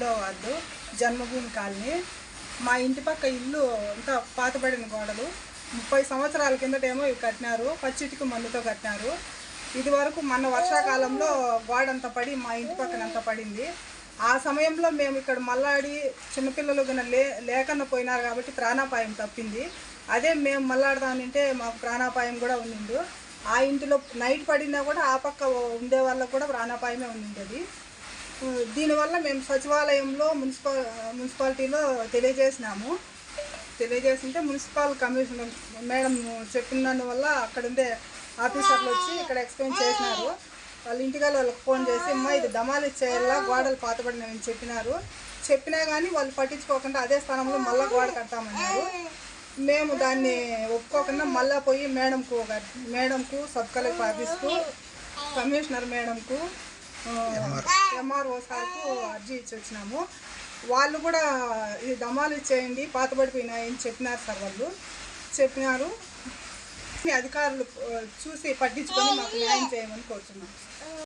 మూడో వార్డు జన్మభూమి కాలనీ. మా ఇంటి పక్క ఇల్లు అంతా పాతబడిన గోడలు. ముప్పై సంవత్సరాల కిందటేమో ఇవి కట్టినారు. పచ్చిటికి మందుతో కట్టినారు. ఇది వరకు మొన్న వర్షాకాలంలో గోడ అంతా పడి మా ఇంటి పక్కన అంతా పడింది. ఆ సమయంలో మేము ఇక్కడ మల్లాడి చిన్నపిల్లలు కన్నా లే లేకుండా పోయినారు కాబట్టి ప్రాణాపాయం తప్పింది. అదే మేము మల్లాడదామంటే మాకు ప్రాణాపాయం కూడా ఉండిండు. ఆ ఇంటిలో నైట్ పడినా కూడా ఆ పక్క ఉండే వాళ్ళకు కూడా ప్రాణాపాయమే ఉండింది దీనివల్ల మేము సచివాలయంలో మున్సిపల్ మున్సిపాలిటీలో తెలియజేసినాము. తెలియజేసింటే మున్సిపల్ కమిషనర్ మేడం చెప్పిన దానివల్ల అక్కడుండే ఆఫీసర్లు వచ్చి ఇక్కడ ఎక్స్ప్లెయిన్ చేసినారు. వాళ్ళ ఇంటికి వాళ్ళకి ఫోన్ చేసి అమ్మా ఇది దమాలి చేయాలా గోడలు పాతబడినవి చెప్పినారు. చెప్పినా కానీ వాళ్ళు పట్టించుకోకుండా అదే స్థానంలో మళ్ళీ గోడ కడతామన్నారు. మేము దాన్ని ఒప్పుకోకుండా మళ్ళీ పోయి మేడంకు ఒక- మేడంకు సబ్ కలెక్టర్ ఆఫీస్కు కమిషనర్ మేడంకు ఎంఆర్ఓ సార్కు అర్జీ ఇచ్చి వచ్చినాము వాళ్ళు కూడా ఇది దమాలు ఇచ్చేయండి పాతబడిపోయినాయని చెప్పినారు సార్ వాళ్ళు. చెప్పినారు. అధికారులు చూసి పట్టించుకొని మాకు న్యాయం చేయమని కోరుతున్నాం